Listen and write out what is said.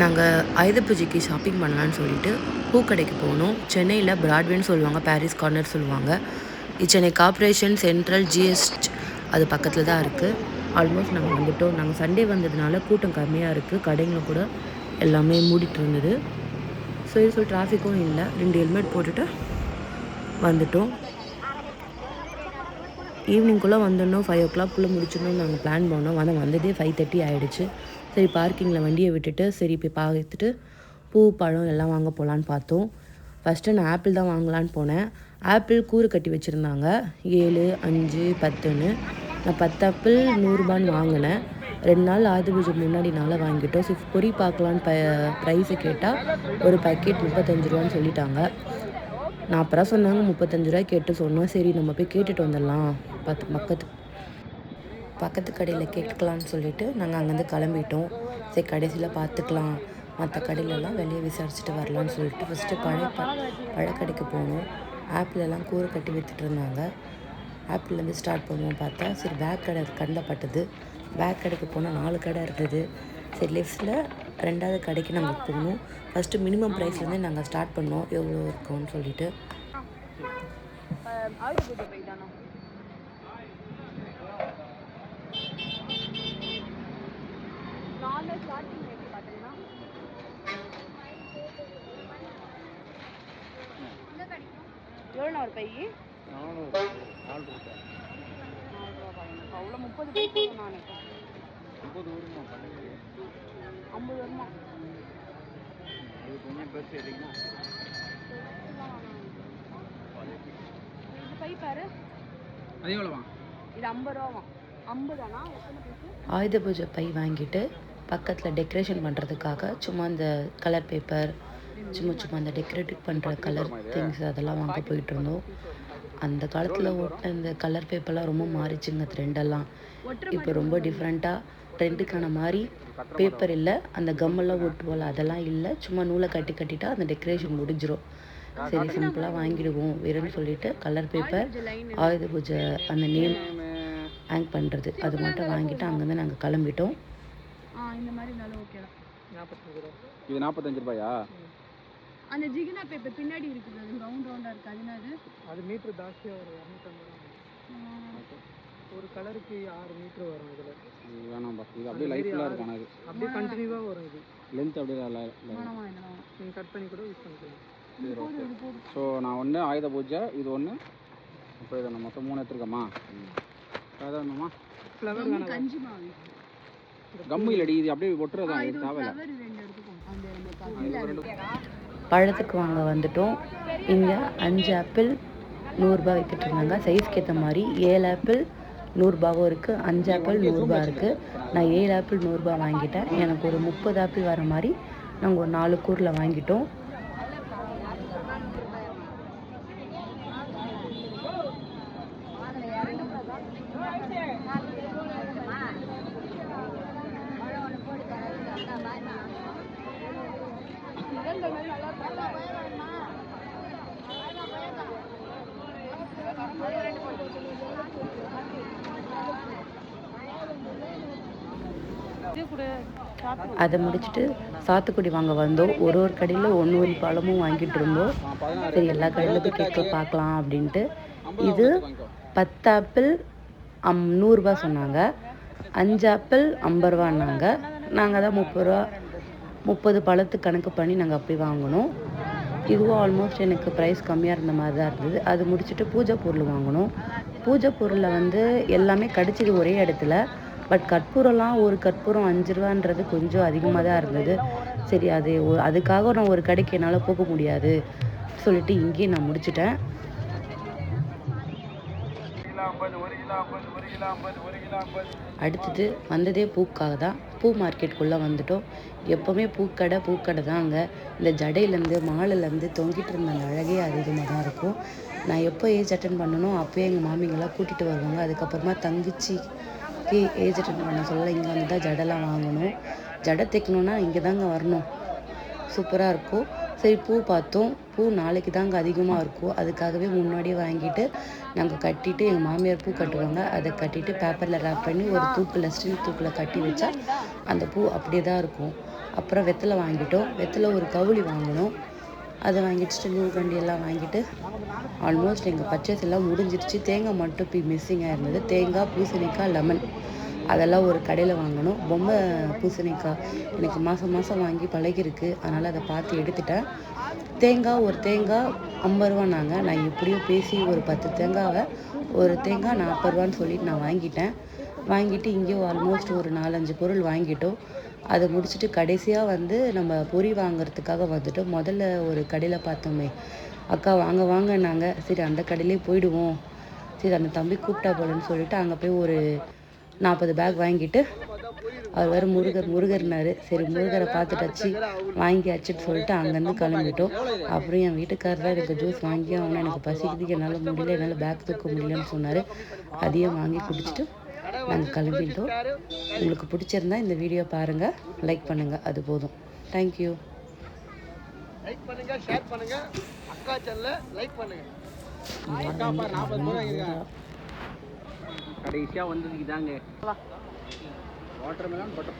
நாங்கள் ஆயுத பூஜைக்கு ஷாப்பிங் பண்ணலான்னு சொல்லிட்டு பூக்கடைக்கு போனோம். சென்னையில் பிராட்வேன்னு சொல்லுவாங்க பாரிஸ் கார்னர் சொல்லுவாங்க. சென்னை கார்பரேஷன் சென்ட்ரல் ஜிஎஸ்ட் அது பக்கத்தில் தான் இருக்குது ஆல்மோஸ்ட் நாங்கள் வந்துட்டோம். நாங்கள் சண்டே வந்ததுனால கூட்டம் கம்மியாக இருக்குது கடைங்களும் கூட எல்லாமே மூடிட்டு இருந்தது. ஸோ இது சொல்லி டிராஃபிக்கும் இல்லை. ரெண்டு ஹெல்மெட் போட்டுட்டு வந்துட்டோம். ஈவினிங்குள்ளே வந்துடணும் ஃபைவ் ஓ கிளாக்குள்ளே முடிச்சிடணும் நாங்கள் பிளான் பண்ணோம். ஆனால் வந்ததே ஃபைவ் தேர்ட்டி ஆகிடுச்சு சரி பார்க்கிங்கில் வண்டியை விட்டுட்டு சரி போய் பார்த்துட்டு பூ பழம் எல்லாம் வாங்க போகலான்னு பார்த்தோம். ஃபஸ்ட்டு நான் ஆப்பிள் தான் வாங்கலான்னு போனேன். ஆப்பிள் கூறு கட்டி வச்சுருந்தாங்க. ஏழு அஞ்சு பத்துன்னு. நான் பத்து ஆப்பிள் நூறுரூபான்னு வாங்கினேன். ரெண்டு நாள் ஆது பூஜை முன்னாடி நாளாக வாங்கிட்டோம். ஸோ பொறி பார்க்கலான்னு ப ப்ரைஸை கேட்டால் ஒரு பேக்கெட் முப்பத்தஞ்சு ரூபான்னு சொல்லிட்டாங்க. நான் அப்புறம் சொன்னாங்க முப்பத்தஞ்சு ரூபாய் கேட்டு சொன்னோம் சரி நம்ம போய் கேட்டுட்டு வந்துடலாம். பத்து பக்கத்து பக்கத்து கடையில் கேட்கலான்னு சொல்லிட்டு நாங்கள் அங்கேருந்து கிளம்பிட்டோம் சரி கடைசியில் பார்த்துக்கலாம் மற்ற கடையிலலாம் வெளியே விசாரிச்சுட்டு வரலான்னு சொல்லிட்டு ஃபஸ்ட்டு பழ ப பழக்கடைக்கு போனோம் ஆப்பிளெல்லாம் கூறு கட்டி விற்றுட்டு இருந்தாங்க ஆப்பிள்லேருந்து ஸ்டார்ட் பண்ணுவோம் பார்த்தா சரி பேக் கடை கண்ணில் பட்டது பேக் கடைக்கு போனால் நாலு கடை இருந்தது சரி லெஃப்ட்டில் ரெண்டாவது கடைக்கு நாங்கள் போகணும் ஃபஸ்ட்டு மினிமம் ப்ரைஸ்லேருந்தே நாங்கள் ஸ்டார்ட் பண்ணோம் எவ்வளோ இருக்கும்னு சொல்லிட்டு ஆயுத பூஜை போயிட்டானா நாலு ஸ்டார்டிங் எப்படி பார்த்தீங்கன்னா எவ்வளோ ஒரு பை. அவ்வளோ முப்பது பை நான் ஐம்பது வருமா? இது பை பாரு. அது எவ்வளோவா? இது ஐம்பது ரூபாவா? ஐம்பதானா? ஆயுத பூஜை பை வாங்கிட்டு பக்கத்தில் டெக்கரேஷன் பண்ணுறதுக்காக சும்மா இந்த கலர் பேப்பர் சும்மா சும்மா அந்த டெக்கரேட்டிவ் பண்ணுற கலர் திங்ஸ் அதெல்லாம் வாங்க போயிட்டு இருந்தோம் அந்த காலத்தில் ஓட்டின இந்த கலர் பேப்பர்லாம் ரொம்ப மாறிச்சுங்க ட்ரெண்டெல்லாம் இப்போ ரொம்ப டிஃப்ரெண்ட்டாக ட்ரெண்டுக்கான மாதிரி பேப்பர் இல்லை அந்த கம்மெல்லாம் ஒட்டுவோம்ல அதெல்லாம் இல்லை. சும்மா நூலை கட்டி கட்டிட்டா அந்த டெக்கரேஷன் முடிஞ்சிரும். சரி சிம்பிளாக வாங்கிடுவோம் வேறுன்னு சொல்லிட்டு கலர் பேப்பர் ஆயுத பூஜை அந்த நேம் ஹேங் பண்ணுறது அது மட்டும் வாங்கிட்டு அங்கேருந்து நாங்கள் கிளம்பிட்டோம். இது நாற்பத்தஞ்சு ரூபாயா? அந்த ஜிகினா பேப்பர் பின்னாடி இருக்குது. அது ரவுண்ட் ரவுண்டாக இருக்குது அது என்னது? அது மீட்ரு ஜாஸ்தியாக வரும். இரநூத்தம்பது ரூபா ஒரு கலருக்கு ஆறு மீட்ரு வரும் இதில். இது வேணாம்பா இது அப்படியே லைஃப்லாம் இருக்கும் ஆனால் இது. அப்படியே கண்டினியூவாக வரும் இது. லென்த் அப்படியே நீங்கள் கட் பண்ணி கூட யூஸ் பண்ணிக்கலாம். ஸோ நான் ஒன்று ஆயுத பூஜை இது ஒன்று இப்போ இதை நான் மொத்தம் மூணு எடுத்துருக்கேம்மா அதான் வேணுமா? ஃப்ளவர் வேணாம் கஞ்சி மாவு. கம்மு இல்லடி இது அப்படியே ஒட்டுறது தேவையில்ல. பழத்துக்கு வாங்க வந்துட்டோம். இங்கே அஞ்சு ஆப்பிள் நூறுரூபா விற்றுட்டு இருந்தாங்க சைஸ்க்கு ஏற்ற மாதிரி ஏழு ஆப்பிள் நூறுரூபாவும் இருக்குது அஞ்சு ஆப்பிள் நூறுரூபா இருக்குது நான் ஏழு ஆப்பிள் நூறுரூபா வாங்கிட்டேன். எனக்கு ஒரு முப்பது ஆப்பிள் வர மாதிரி நாங்கள் ஒரு நாலு கூரில் வாங்கிட்டோம். அதை முடிச்சுட்டு சாத்துக்குடி வாங்க வந்தோம். ஒரு ஒரு கடையில் ஒன்று ஒரு பழமும் வாங்கிட்டு இருந்தோம். சரி எல்லா கடையில் போய் கேட்க பார்க்கலாம் அப்படின்ட்டு. இது பத்து ஆப்பிள் அம் நூறுரூபா சொன்னாங்க. அஞ்சு ஆப்பிள் ஐம்பது ரூபான்னாங்க. நாங்கள் தான் முப்பது ரூபா முப்பது பழத்து கணக்கு பண்ணி நாங்கள் அப்படி வாங்கினோம். இதுவும் ஆல்மோஸ்ட் எனக்கு ப்ரைஸ் கம்மியாக இருந்த மாதிரி தான் இருந்தது. அது முடிச்சுட்டு பூஜை பொருள் வாங்கினோம். பூஜை பொருளில் வந்து எல்லாமே கிடச்சிது ஒரே இடத்துல. பட் கற்பூரம்லாம் ஒரு கற்பூரம் அஞ்சு ரூபான்றது கொஞ்சம் அதிகமாக தான் இருந்தது. சரி அது அதுக்காக நான் ஒரு கடைக்கு என்னால் போக முடியாது சொல்லிட்டு இங்கேயே நான் முடிச்சிட்டேன். அடுத்தது வந்ததே பூக்காக தான். பூ மார்க்கெட்டுக்குள்ளே வந்துட்டோம். எப்போவுமே பூக்கடை பூக்கடை தான் அங்கே. இந்த ஜடையிலேருந்து மாலையிலேருந்து தொங்கிட்டு இருந்த அந்த அழகே அதிகமாக தான் இருக்கும். நான் எப்போ ஏஜ் அட்டன் பண்ணணும் அப்போயே எங்கள் மாமிங்கெல்லாம் கூட்டிகிட்டு வருவாங்க. அதுக்கப்புறமா ஓகே ஏஜ் அட்டன் பண்ண சொல்ல இங்கே வந்து தான் ஜடைலாம் வாங்கணும். ஜடை தைக்கணுன்னா இங்கே தாங்க வரணும். சூப்பராக இருக்கும். சரி பூ பார்த்தோம். பூ நாளைக்கு தாங்க அதிகமாக இருக்கும். அதுக்காகவே முன்னாடியே வாங்கிட்டு நாங்கள் கட்டிட்டு எங்கள் மாமியார் பூ கட்டுவாங்க. அதை கட்டிட்டு பேப்பரில் ரேப் பண்ணி ஒரு தூக்கில் ஸ்டீல் தூக்கில் கட்டி வச்சா அந்த பூ அப்படியே தான் இருக்கும். அப்புறம் வெத்தலை வாங்கிட்டோம். வெத்தலை ஒரு கவுளி வாங்கினோம் அதை வாங்கிட்டு நூல்கண்டி எல்லாம் வாங்கிட்டு ஆல்மோஸ்ட் எங்கள் பர்ச்சேஸ் எல்லாம் முடிஞ்சிருச்சு தேங்காய் மட்டும் இப்போ மிஸ்ஸிங்காக இருந்தது. தேங்காய் பூசணிக்காய் லெமன் அதெல்லாம் ஒரு கடையில் வாங்கணும். பொம்மை பூசணிக்காய் எனக்கு மாதம் மாதம் வாங்கி பழகிருக்கு அதனால் அதை பார்த்து எடுத்துட்டேன். தேங்காய் ஒரு தேங்காய் ஐம்பது ரூபான்னாங்க. நான் எப்படியும் பேசி ஒரு பத்து தேங்காவை ஒரு தேங்காய் நாற்பது ரூபான்னு சொல்லிட்டு நான் வாங்கிட்டேன். வாங்கிட்டு இங்கே ஆல்மோஸ்ட் ஒரு நாலஞ்சு பொருள் வாங்கிட்டோம். அதை முடிச்சுட்டு கடைசியாக வந்து நம்ம பொரி வாங்குறதுக்காக வந்துட்டோம் முதல்ல ஒரு கடையில் பார்த்தோமே. அக்கா வாங்க வாங்கன்னாங்க சரி அந்த கடையிலே போயிடுவோம். சரி அந்த தம்பி கூப்பிட்டா போலன்னு சொல்லிட்டு அங்கே போய் ஒரு நாற்பது பேக் வாங்கிட்டு அவர் வேறு முருகர் முருகர்னாரு. சரி முருகரை பார்த்துட்டாச்சு வாங்கியாச்சுன்னு சொல்லிட்டு அங்கேருந்து கிளம்பிட்டோம். அப்புறம் என் வீட்டுக்காரர் தான் எனக்கு ஜூஸ் வாங்கி ஆகணும். எனக்கு பசிக்குது. என்னால் முடியல. என்னால் பேக் தூக்க முடியலன்னு சொன்னார். அதையும் வாங்கி குடிச்சிட்டு நாங்கள் கிளம்பிட்டோம் உங்களுக்கு பிடிச்சிருந்தா இந்த வீடியோ பாருங்கள் லைக் பண்ணுங்கள் அது போதும். தேங்க்யூ லைக் பண்ணுங்க ஷேர் பண்ணுங்க. அக்கா சேனலை லைக் பண்ணுங்க. அக்கா பாரு நாற்பது ரூபா வாங்கியிருக்காங்க. கடைசியாக வந்ததுக்கு தாங்க வாட்டர் மெலன் பட்டர்